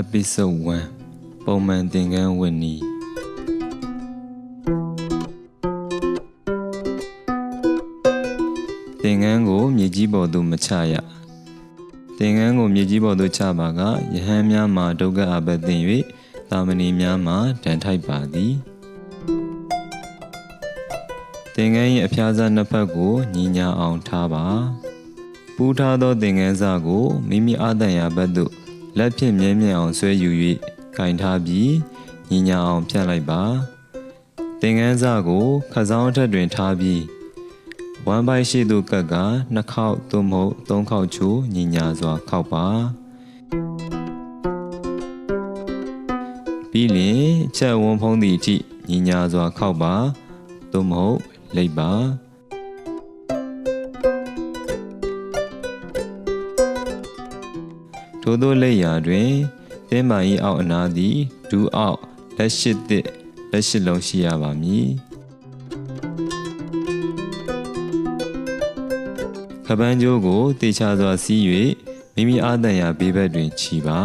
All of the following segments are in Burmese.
episode 1ပုံမှန်သင်ခန်းဝတ်နည်းသင်ခန်းကိုမြေကြီးပေါ်သို့မချရသင်ခန်းကိုမြေကြီးပေါ်သို့ချပါကယဟန်များမှာဒုက္ခအပသင်၍တာမဏေများမှာဒဏ်ထိုက်ပါသည်သင်ခန်း၏အဖျားစားနှစ်ဖက်ကိုညီညာအောင်ထားပါပူးထားသောသင်ခန်းစာကိုမိမိအာတန်ရာဘက်သို့ လက်ဖြင့်မြဲမြံအောင်ဆွဲယူ၍ကင်ထားပြီးညီညာအောင်ဖြန့်လိုက်ပါသင်ခန်းစာကိုခစောင်းအထက်တွင်ထားပြီးဝမ်ပိုက်ရှိသို့ကပ်ကနှစ်ခေါက်သို့မဟုတ်သုံးခေါက်ချိုညီညာစွာခောက်ပါပြီးလျင်ချက်ဝန်းဖုံးသည့်အထိညီညာစွာခောက်ပါသို့မဟုတ်လိပ်ပါ ထို့သောလက်ရာတွင်သင်းမာ၏အောက်အနားသည်ဒူးအောက်လက်ရှိသည့်လက်ရှိလုံးရှိရပါမည်ခပန်းကျိုးကိုတေချာစွာစီး၍မိမိအာတန်ရာဘေးဘက်တွင်ခြီပါ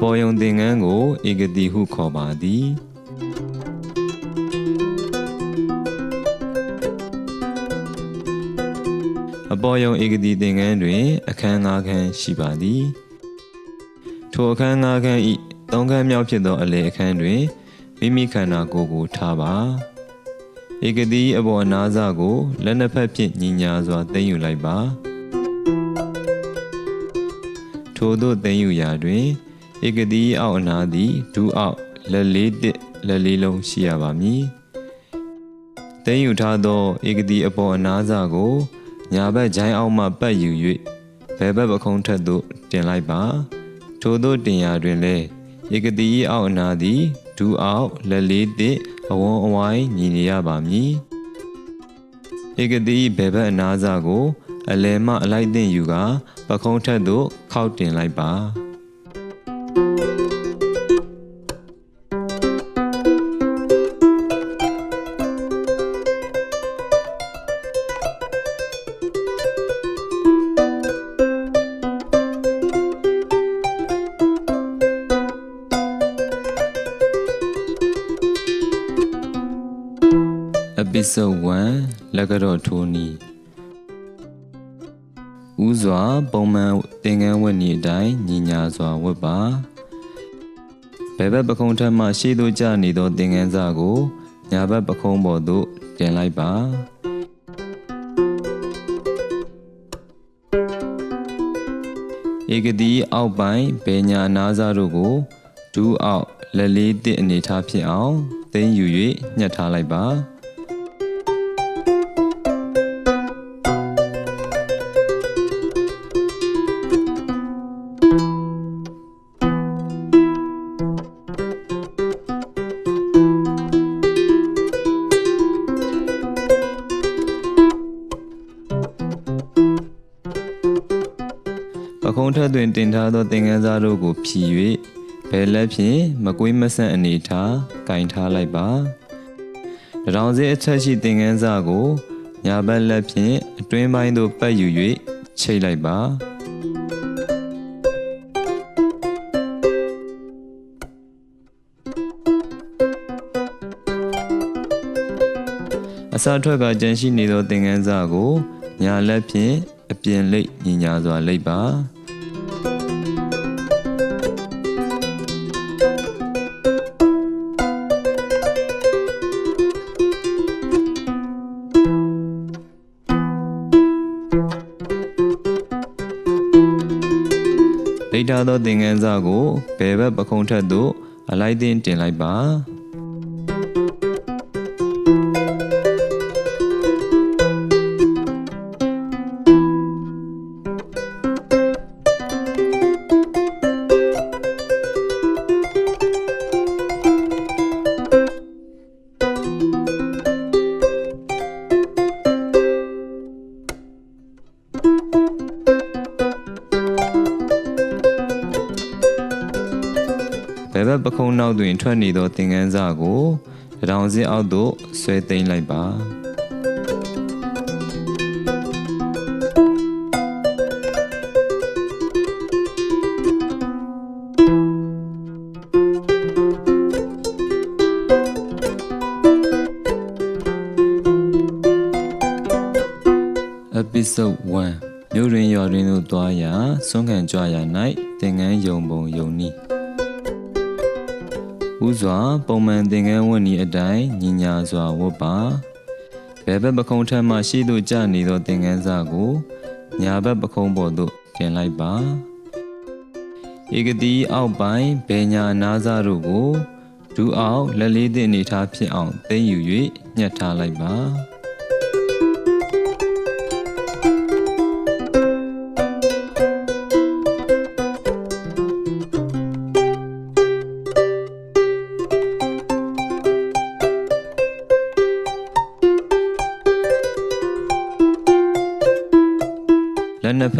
ပေါ်ယုံသင်ငန်းကိုဧကတိဟုခေါ်ပါသည်အပေါ်ယုံဧကတိသင်ငန်းတွင် အခန်း၅ခန်းရှိပါသည်ထိုအခန်း၅ခန်းဤသုံးခန်းမြောက်ဖြစ်သောအလေအခန်းတွင်မိမိခန္ဓာကိုယ်ကိုထားပါဧကတိအပေါ်အနားစကိုလက်နှစ်ဖက်ဖြင့်ညီညာစွာသိမ်းယူလိုက်ပါထို့သို့သိမ်းယူရာတွင် ဧကတိအောက်အနားသည်ဒူးအောက်လက်လေးတစ်လက်လေးလုံးရှိရပါမည်သိမ်းယူထားသောဧကတိအပေါ်အနားစကိုညာဘက်ဂျိုင်းအောက်မှပတ်ယူ၍ဘယ်ဘက်ပခုံးထက်သို့တင်လိုက်ပါထို့သောတင်ရာတွင်လည်းဧကတိ၏အောက်အနာသည်ဒူးအောက်လက်လေးတစ်အဝန်းအဝိုင်းညီနေရပါမည်ဧကတိ၏ဘယ်ဘက်အနားစကို အလယ်မှအလိုက်တင်ယူကာပခုံးထက်သို့ခောက်တင်လိုက်ပါ episode 1လက်ကတော့ထိုးနီးဥစွာပုံမှန်သင်္ကန်းဝတ်နည်းအတိုင်းညီညာစွာဝတ်ပါဘယ်ဘက်ပခုံးထက်မှရှေ့သို့ကျနေသောသင်္ကန်းစာကိုညာဘက်ပခုံးပေါ်သို့တင်လိုက်ပါဧကတိအောက်ပိုင်းဘေညာအနားစားတို့ကိုဒူးအောက်လက်လေးတစ်အနေထားဖြစ်အောင်သိမ်းယူ၍ညှက်ထားလိုက်ပါ ခုံးထက်တွင်တင်ထားသောသင်္ကန်းစားတို့ကိုဖြီ၍ဘယ်လက်ဖြင့်မကွေးမဆန့်အနေထားကင်ထားလိုက်ပါတရောင်စဲအချက်ရှိသင်္ကန်းစားကိုညာဘက်လက်ဖြင့်အတွင်းပိုင်းသို့ပတ်ယူ၍ချိတ်လိုက်ပါအစာထွက်ကကြန့်ရှိနေသောသင်္ကန်းစားကိုညာလက်ဖြင့်အပြင်လိတ်ညီညာစွာလိတ်ပါ လိတ်ထားသောသင်္ကန်းစားကိုဘယ်ဘက်ပခုံးထက်သို့အလိုက်တင်တင်လိုက်ပါ နောက်တွင် ထွက်နေသောသင်ခန်းစာကိုတထောင်စင်းအောက်သို့ဆွဲသိမ်းလိုက်ပါ Episode 1မြို့တွင်ရွာတွင်သို့သွားရာဆွမ်းခံကြွရာ၌သင်ငန်းယုံပုံယုံနီ ဥစွာ ပုံမှန်သင်ငန်းဝတ်နည်းအတိုင်းညီညာစွာဝတ်ပါဘယ်ဘက်ပခုံးထက်မှရှေ့သို့ကျနေသောသင်ငန်းစာကိုညာဘက်ပခုံးပေါ်သို့တင်လိုက်ပါဧကတိအောက်ပိုင်းဘယ်ညာအနားစားတို့ကိုဒူးအောင်လက်လေးသည့်အနေထားဖြစ်အောင်သိမ့်ယူ၍ညှက်ထားလိုက်ပါ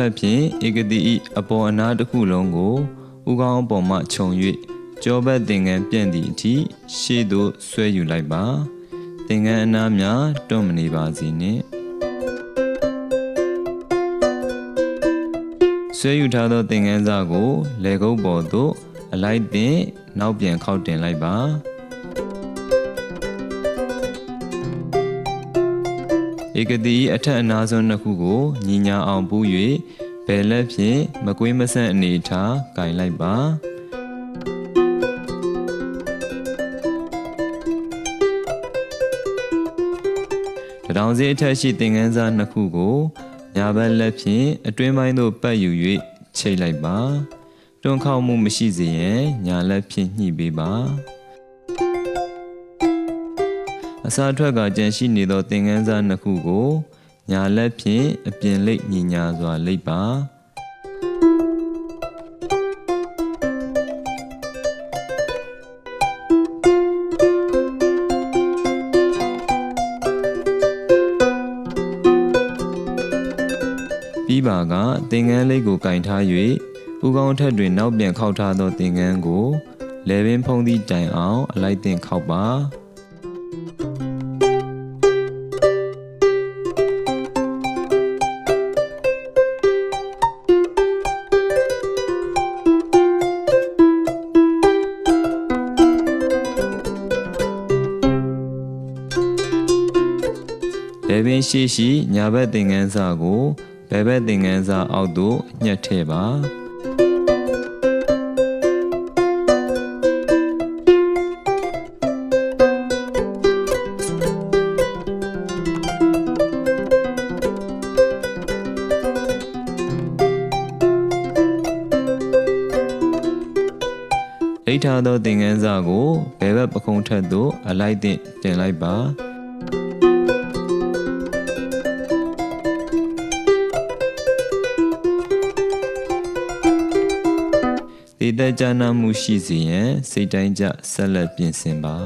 က်နှစ်ဖက်ဖြင့်ဧကတိဤအပေါ်အနားတစ်ခုလုံးကိုဥကောင်းအပေါ်မှခြုံ၍ကြောဘက်သင်္ကန်းပြန့်သည့်အထိရှေ့သို့ဆွဲယူလိုက်ပါသင်္ကန်းအနားများတွန့်မနေပါစေနှင့်ဆွဲယူထားသောသင်္ကန်းစာကိုလေကုပ်ပေါ်သို့အလိုက်တင်နောက်ပြန်ခောက်တင်လိုက်ပါ ဧကတိအထက်အနာဆုံးနှစ်ခုကိုညီညာအောင်ပူး၍ဘယ်လက်ဖြင့်မကွေးမဆန့်အနေထားကင်လိုက်ပါတထောင်စီအထက်ရှိသင်ငန်းစားနှစ်ခုကိုညာဘက်လက်ဖြင့်အတွင်းပိုင်းသို့ပတ်ယူ၍ချိတ်လိုက်ပါတွန်းခေါက်မှုမရှိစေရန်ညာလက်ဖြင့်ညှိပေးပါ အစာထွက်ကကြံရှိနေသောသင်ငန်းစားနှစ်ခုကိုညာလက်ဖြင့်အပြင်လိပ်ညီညာစွာလိပ်ပါပြီးပါကသင်ငန်းလေးကိုကင်ထား၍ဥကောင်းထက်တွင်နောက်ပြန်ခောက်ထားသောသင်ငန်းကိုလေပင်ဖုံးသည့်တိုင်အောင်အလိုက်တင်ခောက်ပါ င်ရှိရှိညာဘက်သင်ငန်းစာကိုဘယ်ဘက်သင်ငန်းစာအောက်သို့ညှက်ထည့်ပါလိပ်ထားသောသင်ငန်းစာကိုဘယ်ဘက်ပခုံးထက်သို့အလိုက်တင်တင်လိုက်ပါ ဒေသကြနာမှုရှိစေရန်စိတ်တိုင်းကြဆက်လက်ပြင်ဆင်ပါ